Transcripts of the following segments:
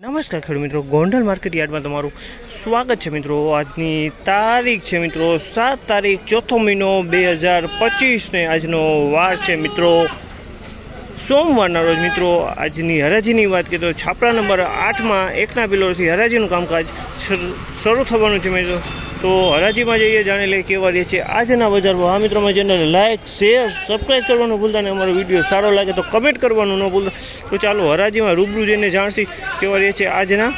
નમસ્કાર ખેડૂત મિત્રો, ગોંડલ માર્કેટ યાર્ડમાં તમારું સ્વાગત છે મિત્રો. આજની તારીખ છે મિત્રો, સાત તારીખ, ચોથો મહિનો બે હજાર પચીસને આજનો વાર છે મિત્રો. સોમવારના રોજ મિત્રો, આજની હરાજીની વાત કરીએ તો છાપરા નંબર આઠમાં એકના બિલોરથી હરાજીનું કામકાજ શર- થવાનું છે મિત્રો. તો હરાજીમાં જઈએ, જાણી લઈએ કેવા રહે છે આજના બજાર ભાવ આ મિત્રોમાં ચેનલ લાઇક શેર સબસ્ક્રાઈબ કરવાનું ભૂલતા ને અમારો વીડિયો સારો લાગે તો કમેન્ટ કરવાનું ન ભૂલતા. તો ચાલો હરાજીમાં રૂબરૂ જઈને જાણશી કેવા રહે છે આજના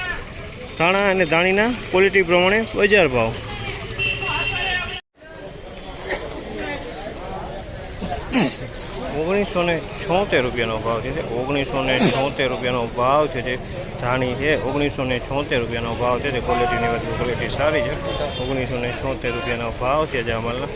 ધાણા અને ધાણીના ક્વોલિટી પ્રમાણે બજાર ભાવ. ઓગણીસો ને છોતેર રૂપિયાનો ભાવ છે જે ઓગણીસો ને છોતેર રૂપિયાનો ભાવ છે જે ધાણી છે. ઓગણીસો ને છોતેર રૂપિયાનો ભાવ છે તે ક્વોલિટીની વાત ક્વોલિટી સારી છે. ઓગણીસો ને છોતેર રૂપિયાનો ભાવ છે જે અમારા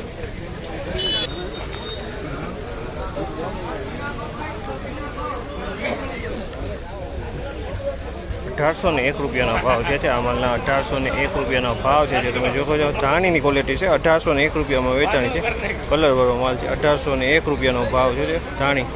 અઢારસો ને એક રૂપિયાનો ભાવ છે, આ માલના અઢારસો ને એક રૂપિયાનો ભાવ છે, જે તમે જોવો છો, ધાણીની ક્વોલિટી છે, અઢારસો ને એક રૂપિયામાં વેચાણી છે. કલરવાળો માલ છે, અઢારસો ને એક રૂપિયાનો ભાવ છે ધાણી.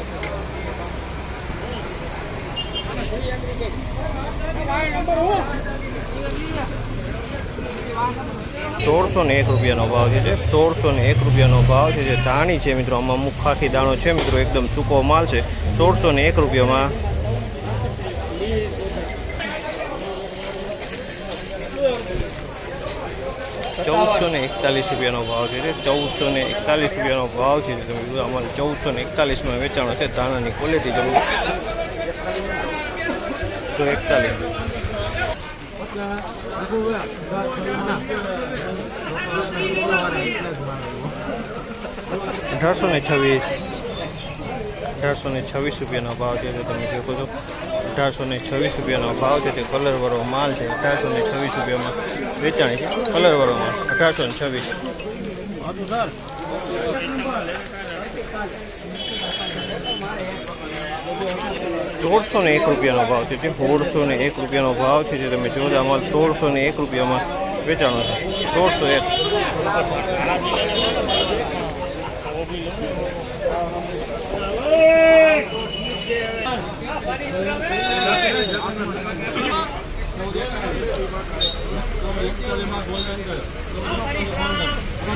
સોળસો ને એક રૂપિયાનો ભાવ છે, જે સોળસો ને એક રૂપિયાનો ભાવ છે, જે ધાણી છે, મિત્રો. આમાં મુખ ખાખી દાણો છે, મિત્રો. એકદમ સૂકો માલ છે. સોળસો ને એક રૂપિયામાં ચૌદસો ને એકતાલીસ રૂપિયાનો ભાવ છે તે ચૌદસો ને એકતાલીસ રૂપિયાનો ભાવ છે તમે જુઓ અમારે ચૌદસો ને એકતાલીસમાં વેચાણો છે, ધાણાની ક્વોલિટી જવું સો એકતાલીસ. અઢારસો ને છવ્વીસ. અઢારસો ને છવ્વીસ રૂપિયાનો ભાવ છે તમે જોકો છો. અઢારસો ને છવ્વીસ રૂપિયાનો ભાવ છે. તે કલરવાળો માલ છે. અઢારસો ને છવ્વીસ રૂપિયામાં વેચાણી છે. કલરવાળો માલ. અઢારસો ને છવ્વીસ. સોળસો ને એક રૂપિયાનો ભાવ છે. તે સોળસો ને એક રૂપિયાનો ભાવ છે. જે તમે જોતા માલ સોળસો ને એક રૂપિયામાં વેચાણો છે. સોળસો એક.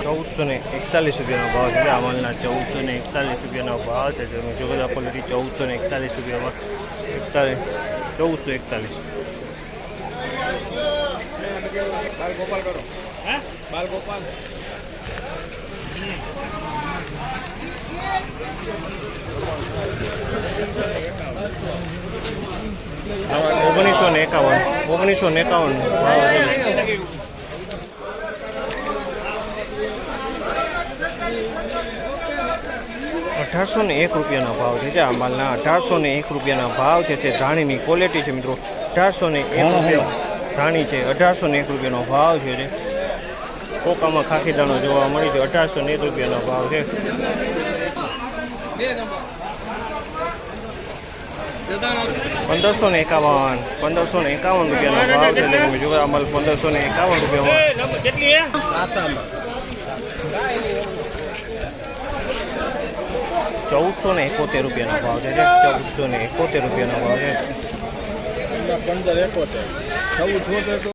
ચૌદસો ને એકતાલીસ રૂપિયાનો ભાવ છે. અમલના ચૌદસો ને એકતાલીસ રૂપિયાનો ભાવ છે. તમે જો બધા ક્વોલિટી ચૌદસો ને એકતાલીસ રૂપિયામાં એકતાલીસ, ચૌદસો એકતાલીસ. ઓગણીસો ને એકાવન. ઓગણીસો એકાવન. અઢારસો ને એક રૂપિયાનો ભાવ છે આ માલના અઢારસો ને એક રૂપિયાના ભાવ છે તે ધાણીની ક્વોલિટી છે મિત્રો. અઢારસો ને એક રૂપિયા ધાણી છે. અઢારસો ને એક રૂપિયાનો ભાવ છે કોકામાં ખાખી દાણો જોવા મળી છે. અઢારસો ને એક રૂપિયાનો ભાવ છે. પંદરસો ને એકાવન. પંદરસો ને એકાવન રૂપિયાનો ભાવ છે એટલે તમે જોવા અમારે પંદરસો ને એકાવન રૂપિયામાં. ચૌદસો ને એકોતેર રૂપિયાનો ભાવ છે ચૌદસો ને એકોતેર રૂપિયાનો ભાવ છે. પંદર એકોતેર. ચૌદ